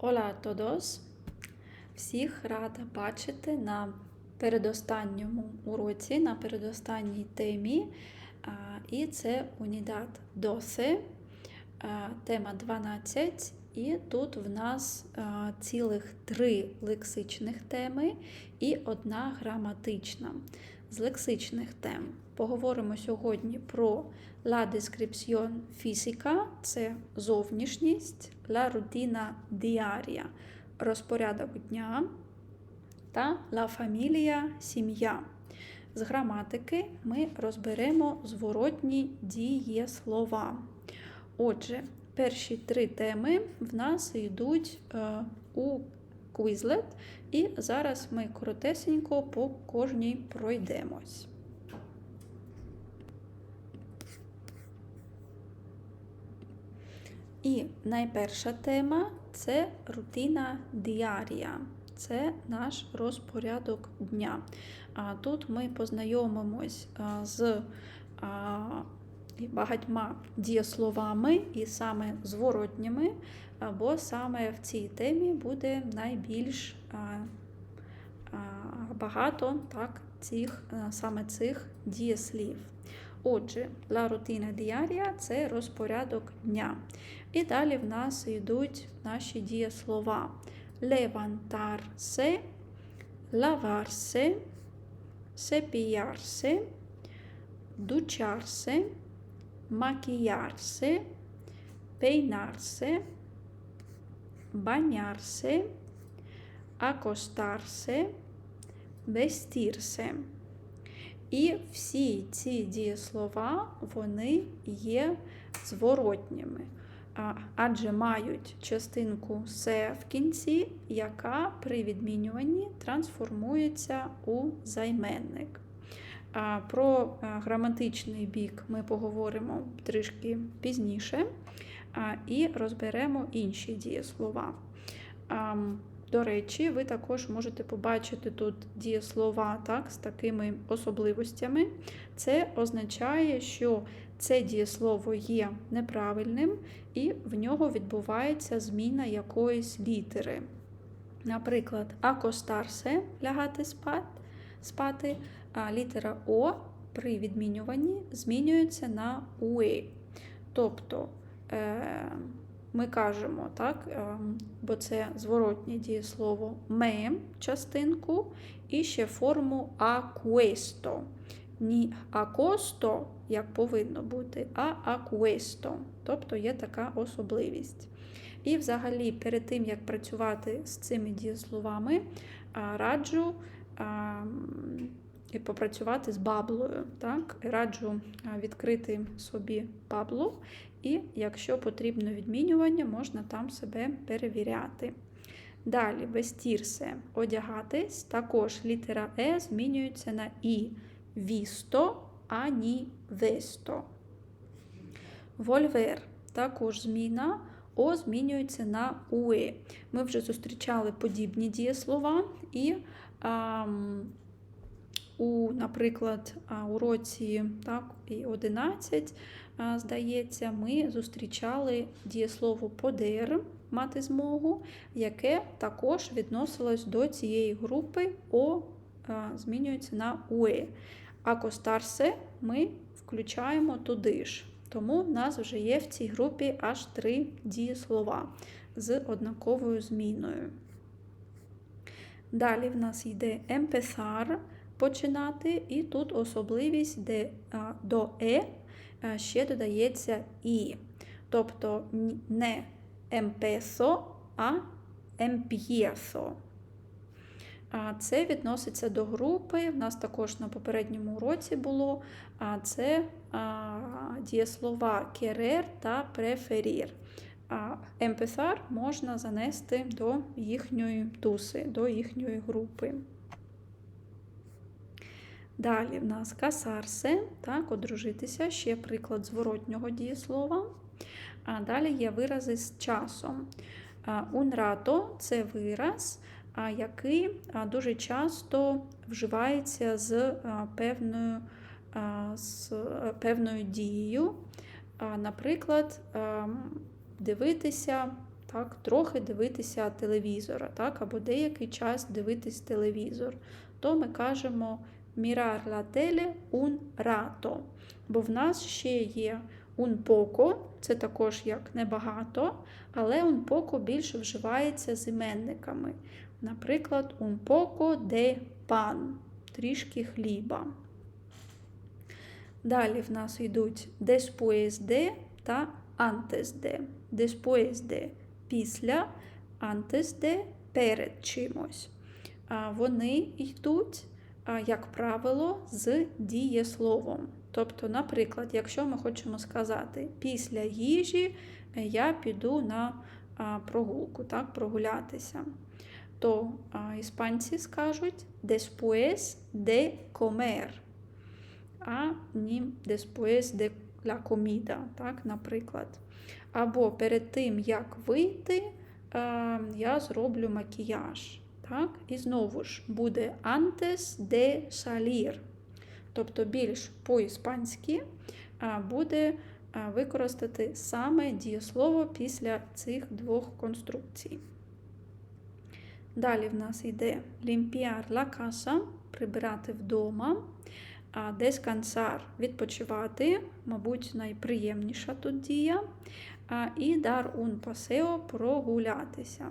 A todos! Всіх рада бачити на передостанньому уроці, на передостанній темі. І це Унідад 12, а, тема 12. І тут в нас цілих три лексичних теми і одна граматична. З лексичних тем поговоримо сьогодні про la descripción fisica – це зовнішність, la rutina diaria – розпорядок дня та la familia – сім'я. З граматики ми розберемо зворотні дієслова. Отже, перші три теми в нас йдуть е, у Quizlet, і зараз ми коротесенько по кожній пройдемось. І найперша тема це рутина діарія. Це наш розпорядок дня. А Тут ми познайомимось з багатьма дієсловами і саме зворотніми, бо саме в цій темі буде найбільш багато так, цих, саме цих дієслів. Отже, la rutina diaria – це розпорядок дня. І далі в нас йдуть наші дієслова. Levantarse, lavarse, cepillarse, ducharse, maquillarse, peinarse, bañarse, acostarse, vestirse. І всі ці дієслова вони є зворотніми, адже мають частинку се в кінці, яка при відмінюванні трансформується у займенник. Про граматичний бік ми поговоримо трішки пізніше і розберемо інші дієслова. До речі, ви також можете побачити тут дієслова так, з такими особливостями. Це означає, що це дієслово є неправильним, і в нього відбувається зміна якоїсь літери. Наприклад, акостарсе лягати спати, літера О при відмінюванні змінюється на уе. Тобто е, ми кажемо, так, бо це зворотнє дієслово ме частинку і ще форму акуесто. Ні акосто, як повинно бути, а акуесто. Тобто є така особливість. І взагалі, перед тим, як працювати з цими дієсловами, раджу і попрацювати з баблою. Так? Раджу відкрити собі баблу, і якщо потрібно відмінювання, можна там себе перевіряти. Далі, вестірсе одягатись, також літера Е змінюється на І. Вісто, а ні весто. Вольвер також зміна. О змінюється на уе. Ми вже зустрічали подібні дієслова, і а, у, наприклад, уроці так, 11, здається, ми зустрічали дієслово подер мати змогу, яке також відносилось до цієї групи О змінюється на уе. А костарсе ми включаємо туди ж. Тому в нас вже є в цій групі аж три дієслова з однаковою зміною. Далі в нас йде empezar починати, і тут особливість, де до е ще додається і. Тобто не empiezo, а empiezo. Це відноситься до групи. В нас також на попередньому уроці було. Це дієслова querer та preferir. Empezar можна занести до їхньої туси, до їхньої групи. Далі в нас касарсе, так, одружитися, ще приклад зворотнього дієслова. А далі є вирази з часом. Унрато це вираз, який дуже часто вживається з певною, з певною дією. Наприклад, дивитися так, трохи дивитися телевізора, так, або деякий час дивитись телевізор, то ми кажемо mirar la tele un rato. Бо в нас ще є un poco, це також як небагато, але un poco більше вживається з іменниками. Наприклад, un poco de pan, трішки хліба. Далі в нас йдуть después de та antes de. Después de після, antes de перед чимось. А Вони йдуть, як правило, з дієсловом. Тобто, наприклад, якщо ми хочемо сказати після їжі я піду на прогулку, так, прогулятися, то іспанці скажуть después de comer, а не después de la comida, так, наприклад. Або перед тим, як вийти, я зроблю макіяж. Так? І знову ж буде antes de salir. Тобто більш по-іспанськи буде використати саме дієслово після цих двох конструкцій. Далі в нас йде limpiar la casa, прибирати вдома, descansar – відпочивати, мабуть, найприємніша тут дія. І dar un paseo – прогулятися.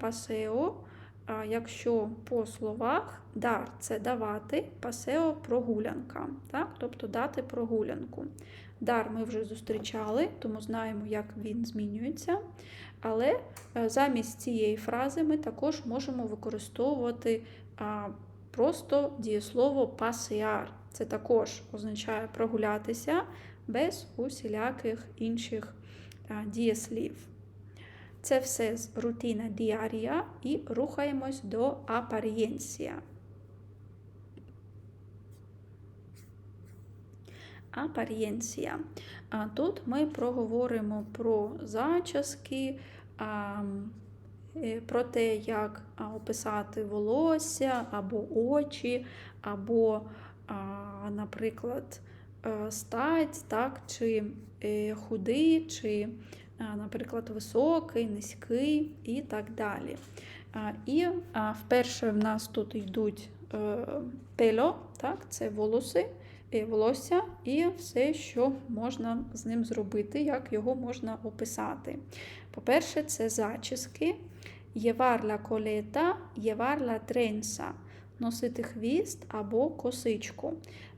Paseo, а, якщо по словах, дар це давати, пасео прогулянка, так? тобто дати прогулянку. Дар ми вже зустрічали, тому знаємо, як він змінюється. Але е, замість цієї фрази ми також можемо використовувати просто дієслово пасеар. Це також означає прогулятися без усіляких інших дієслів. Це все з рутина діарія і рухаємось до апарієнсія. Апарієнсія. А тут ми проговоримо про зачіски, е, про те, як описати волосся або очі, або, наприклад, стать, так, чи е, худий, чи наприклад, високий, низький і так далі. І вперше в нас тут йдуть е, пельо, так, це волоси, е, волосся і все, що можна з ним зробити, як його можна описати. По-перше, це зачіски, єварла колета, єварла тренса, носити хвіст або косичку.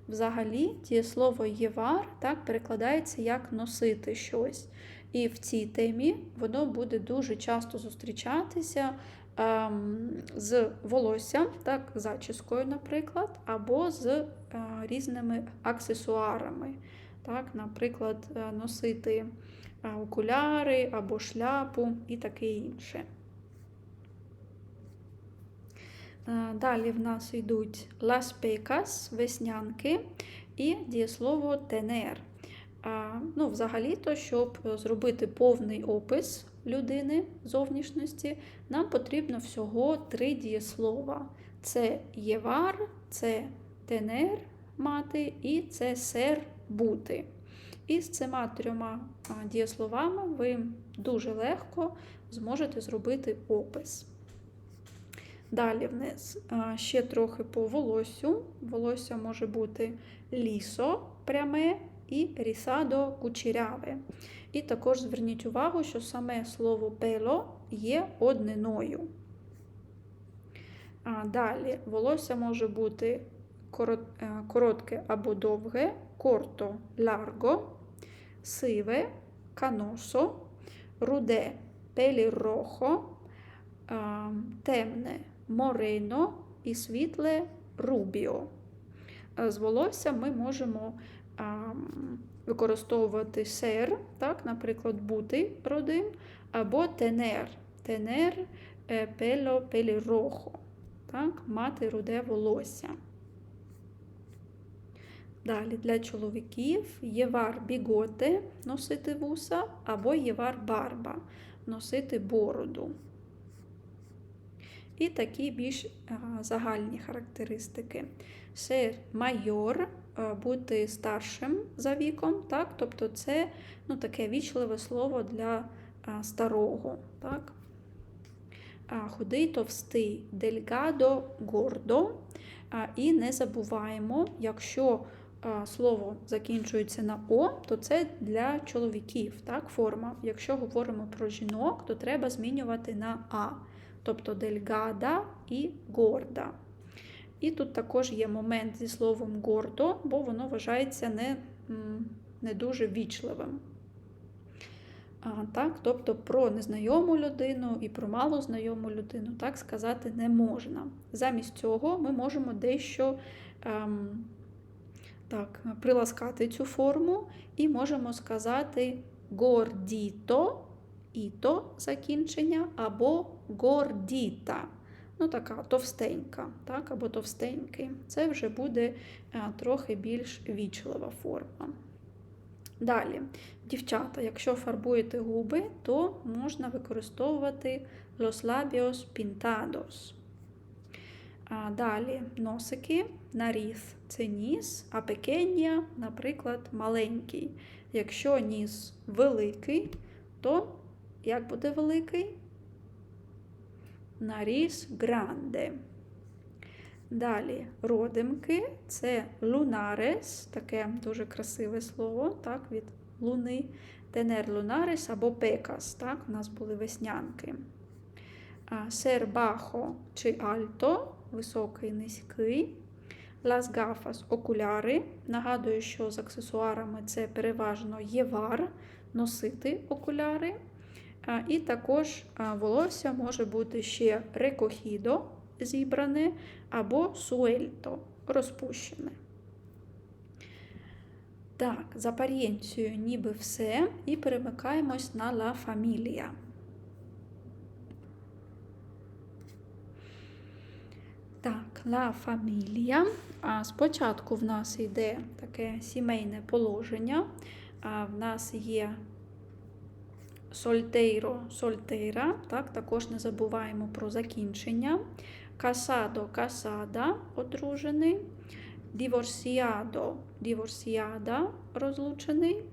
Взагалі, дієслово євар так, перекладається як носити щось. І в цій темі воно буде дуже часто зустрічатися ем, з волоссям, так, зачіскою, наприклад, або з е, різними аксесуарами. Так, Наприклад, е, носити е, окуляри або шляпу і таке інше. Далі в нас йдуть las pecas, веснянки і дієслово tener. Ну, Взагалі-то, щоб зробити повний опис людини зовнішності, нам потрібно всього три дієслова: це євар, це тенер мати і це сер бути. І з цими трьома дієсловами ви дуже легко зможете зробити опис. Далі вниз ще трохи по волосю. Волосся може бути лісо пряме і рісадо кучеряве. І також зверніть увагу, що саме слово пело є одниною. А Далі волосся може бути е, коротке або довге, корто ларго, сиве, каносо, руде пелірохо, темне морено і світле рубіо. З волосся ми можемо використовувати сер, так, наприклад, бути родин, або тенер. Тенер е, пело пелірохо, так, мати руде волосся. Далі для чоловіків євар біготе носити вуса, або євар барба носити бороду. І такі більш загальні характеристики. Сер майор Е, бути старшим за віком, так? тобто це ну, таке вічливе слово для старого. Так? Худий, товстий, дельгадо, гордо. І не забуваємо, якщо слово закінчується на О, то це для чоловіків так, форма. Якщо говоримо про жінок, то треба змінювати на А. Тобто дельгада і горда. І тут також є момент зі словом гордо, бо воно вважається не, не дуже вічливим. А, так, тобто про незнайому людину і про малознайому людину так сказати не можна. Замість цього ми можемо дещо ем, так, приласкати цю форму і можемо сказати гордіто, іто закінчення, або гордіта. Ну, така товстенька, так, або товстенький. Це вже буде трохи більш вічлива форма. Далі, дівчата, якщо фарбуєте губи, то можна використовувати los labios pintados. Далі носики, наріз це ніс, а пекенія, наприклад, маленький. Якщо ніс великий, то як буде великий? Наріз гранде. Далі родимки це лунарес, таке дуже красиве слово, так, від луни. Тенер лунарес або пекас. Так, у нас були веснянки. Сер бахо чи альто, високий, низький. Лас гафас окуляри. Нагадую, що з аксесуарами це переважно євар, носити окуляри. І також волосся може бути ще рекохідо, зібране, або суельто, розпущене. Так, з апарієнцією ніби все. І перемикаємось на ла фамілія. Так, ла фамілія. А спочатку в нас йде таке сімейне положення. А в нас є сольтейро, сольтейра, так, також не забуваємо про закінчення. Касадо, касада, одружений. Діворсіадо, діворсіада, розлучений.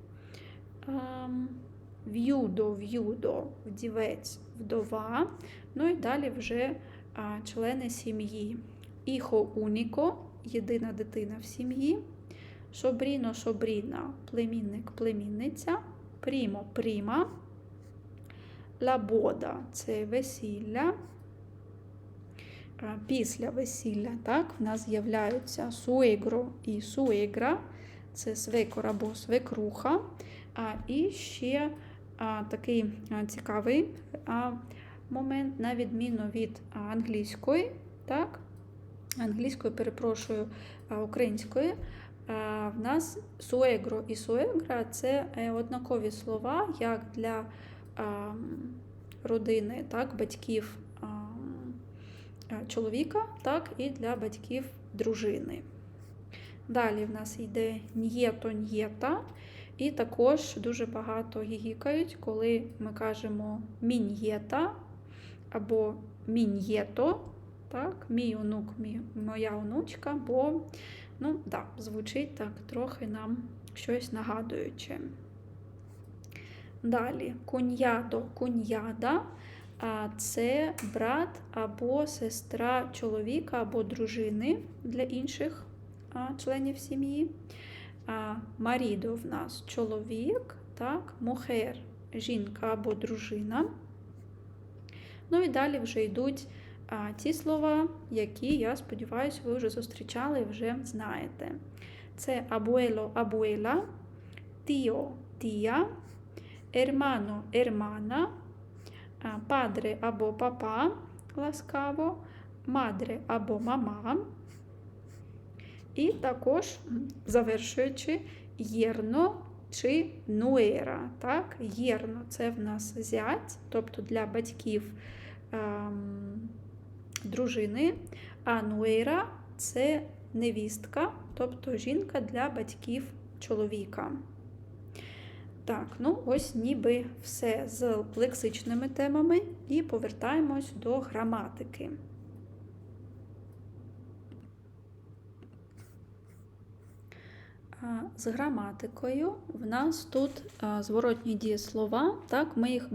В'юдо, в'юдо, вдівець, вдова. Ну і далі вже а, члени сім'ї. Іхо уніко, єдина дитина в сім'ї. Собріно, собріна, племінник, племінниця. Прімо, пріма. Лабода це весілля. Після весілля так, в нас з'являються суегро і суегра, це свекор або свекруха. А, І ще а, такий цікавий а, момент, на відміну від англійської, так, англійської, перепрошую, української. В нас суегро і суегра це е, однакові слова, як для родини, так, батьків чоловіка, так і для батьків дружини. Далі в нас йде н'єто н'єта, і також дуже багато гігікають, коли ми кажемо мін'єта або мін'єто, так, мій онук, мій, моя онучка, бо ну, да, звучить так трохи нам щось нагадуюче. Далі куньядо, куньяда це брат або сестра чоловіка або дружини для інших членів сім'ї. Марідо в нас чоловік, так, мухер жінка або дружина. Ну і далі вже йдуть ті слова, які, я сподіваюся, ви вже зустрічали і вже знаєте. Це абуело, абуела, тіо, тія, ермано, ермана, падре або папа ласкаво, мадре або мама. І також, завершуючи, єрно чи нуера. Так? Єрно це в нас зять, тобто для батьків ем, дружини, а нуера це невістка, тобто жінка для батьків чоловіка. Так, ну ось ніби все з лексичними темами, і повертаємось до граматики. З граматикою в нас тут зворотні дієслова. Так, ми їх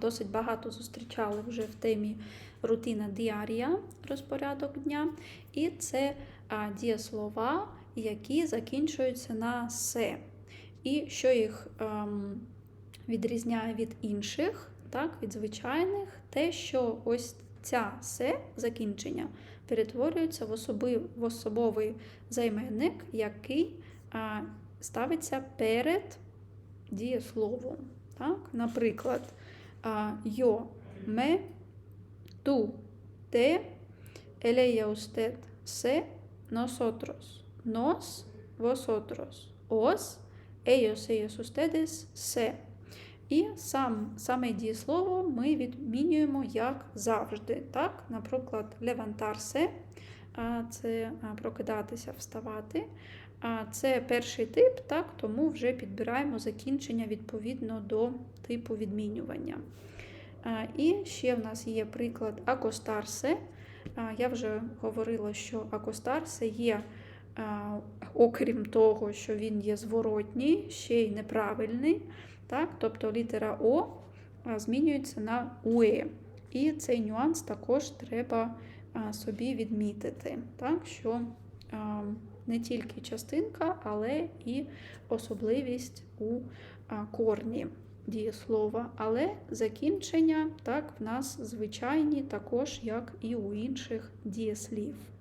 досить багато зустрічали вже в темі рутина діарія, розпорядок дня. І це дієслова, які закінчуються на се. І що їх ем, відрізняє від інших, так, від звичайних, те, що ось ця се закінчення перетворюється в, особи, в особовий займенник, який а, ставиться перед дієсловом. Так? Наприклад, yo, me, tú, te, ella, usted, se, nosotros, nos, vosotros, os, ellos, ellos, ustedes, se. І сам, саме дієслово ми відмінюємо як завжди. Так? Наприклад, левантарсе це прокидатися, вставати. Це перший тип, так? тому вже підбираємо закінчення відповідно до типу відмінювання. І ще в нас є приклад акостарсе. Я вже говорила, що акостарсе є, окрім того, що він є зворотній, ще й неправильний. Так? Тобто літера О змінюється на УЕ. І цей нюанс також треба собі відмітити, так? що не тільки частинка, але і особливість у корні дієслова. Але закінчення так, в нас звичайні, також, як і у інших дієслів.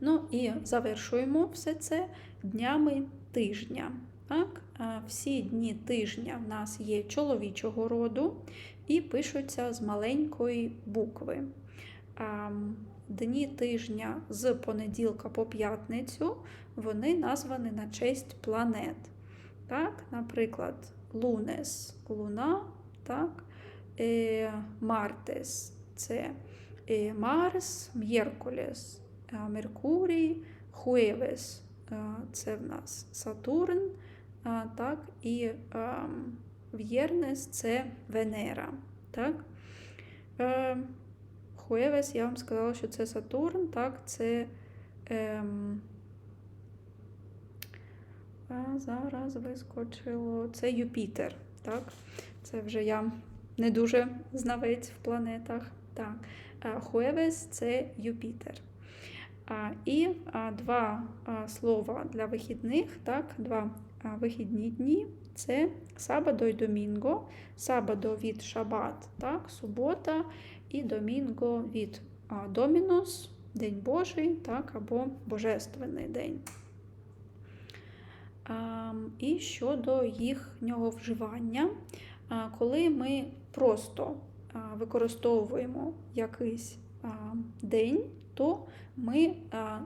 Ну і завершуємо все це днями тижня. Так? Всі дні тижня в нас є чоловічого роду і пишуться з маленької букви. Дні тижня з понеділка по п'ятницю вони названі на честь планет. Так? Наприклад, Лунес луна, так? Е, Мартес це е, Марс, М'єркулес, Меркурій, Хуевес це в нас Сатурн так, і В'єрнес це Венера. Так? Хуевес, я вам сказала, що це Сатурн, так, це ем, а зараз вискочило це Юпітер. Так? Це вже я не дуже знавець в планетах. Так. Хуевес це Юпітер. І два слова для вихідних, так, два вихідні дні це сабадо і домінго. Сабадо від шабат, так, субота, і домінго від домінус, День Божий, так, або Божественний день. І щодо їхнього вживання, коли ми просто використовуємо якийсь день, то ми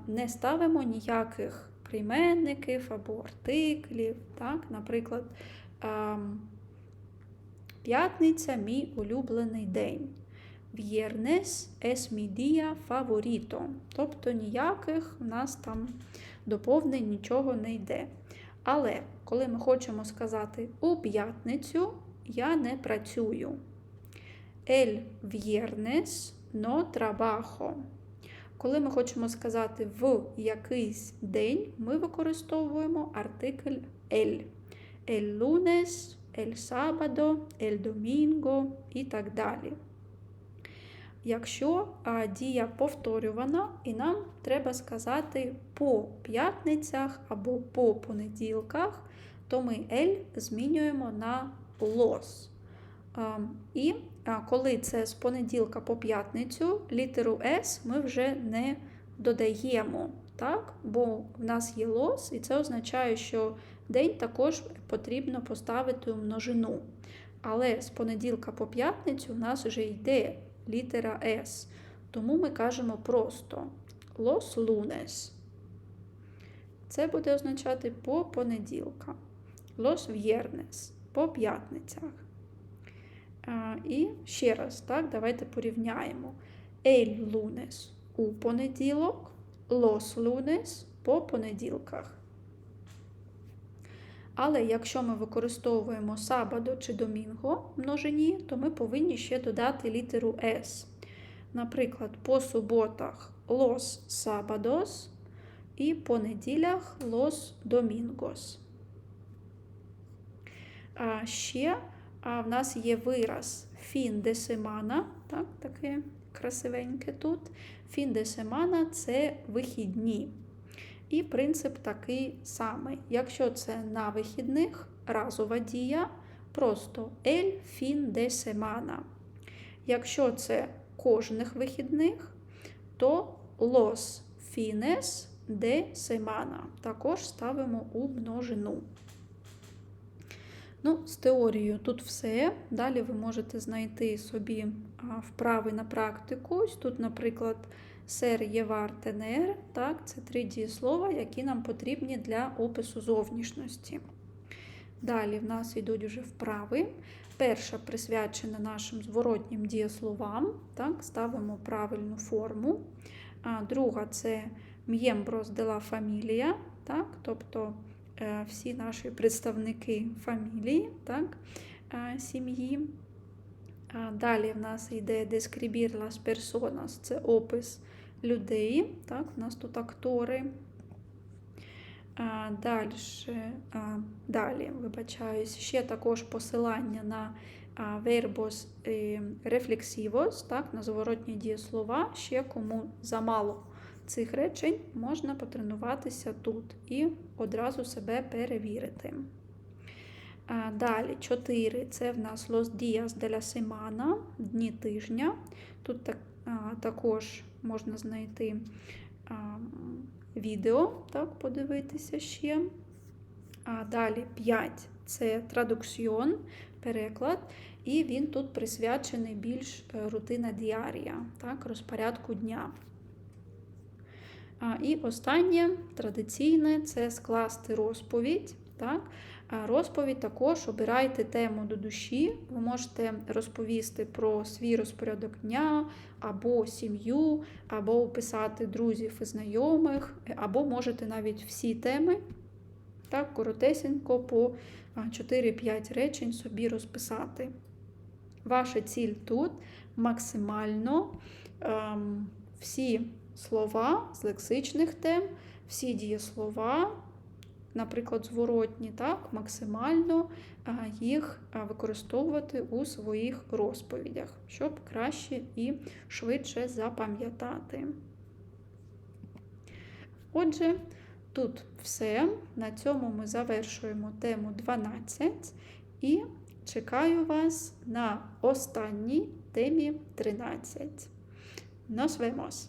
не ставимо ніяких прийменників або артиклів. Так? Наприклад, п'ятниця мій улюблений день. Viernes es mi día favorito. Тобто ніяких у нас там доповнень нічого не йде. Але коли ми хочемо сказати у п'ятницю, я не працюю. El viernes no trabajo. Коли ми хочемо сказати в якийсь день, ми використовуємо артикль el. El lunes, el sábado, el domingo і так далі. Якщо дія повторювана, і нам треба сказати по п'ятницях або по понеділках, то ми L змінюємо на los. А, і коли це з понеділка по п'ятницю, літеру S ми вже не додаємо, так? бо в нас є los, і це означає, що день також потрібно поставити у множину. Але з понеділка по п'ятницю в нас вже йде літера С. Тому ми кажемо просто los lunes. Це буде означати по понеділкам. Los viernes по п'ятницях. І ще раз, так, давайте порівняємо. El lunes у понеділок, los lunes по понеділках. Але якщо ми використовуємо сабадо чи домінго множині, то ми повинні ще додати літеру S. Наприклад, по суботах los sábados І по неділях los domingos. А ще а, в нас є вираз fin de semana, так, таке красивеньке тут. Fin de semana – це вихідні. І принцип такий самий. Якщо це на вихідних, разова дія, просто el fin de semana. Якщо це кожних вихідних, то los fines de semana. Також ставимо у множину. Ну, з теорією тут все. Далі ви можете знайти собі вправи на практику. Ось тут, наприклад, сер євар тенер. Так, це три дієслова, які нам потрібні для опису зовнішності. Далі в нас йдуть вже вправи. Перша присвячена нашим зворотнім дієсловам. Так, Ставимо правильну форму. А Друга це м'ємброс de la familia, так, тобто всі наші представники фамілії, так, е, сім'ї. Далі в нас йде describir las personas, це опис людей. Так, У нас тут актори. А, Далі, вибачаюсь, ще також посилання на е, reflexivos, так, на зворотні дієслова. Ще кому замало цих речень можна потренуватися тут і одразу себе перевірити. Далі 4 це в нас los días de la semana, дні тижня. Тут так, також можна знайти а, відео, так, подивитися ще. А Далі 5 це традукціон, переклад, і він тут присвячений більш е, рутина діарія, так, розпорядку дня. І останнє традиційне це скласти розповідь. Так? Розповідь також обирайте тему до душі. Ви можете розповісти про свій розпорядок дня, або сім'ю, або описати друзів і знайомих, або можете навіть всі теми так, коротесенько по 4-5 речень собі розписати. Ваша ціль тут максимально ем, всі слова з лексичних тем, всі дієслова, наприклад, зворотні, так, максимально їх використовувати у своїх розповідях, щоб краще і швидше запам'ятати. Отже, тут все. На цьому ми завершуємо тему 12 і чекаю вас на останній темі 13. Nos vemos!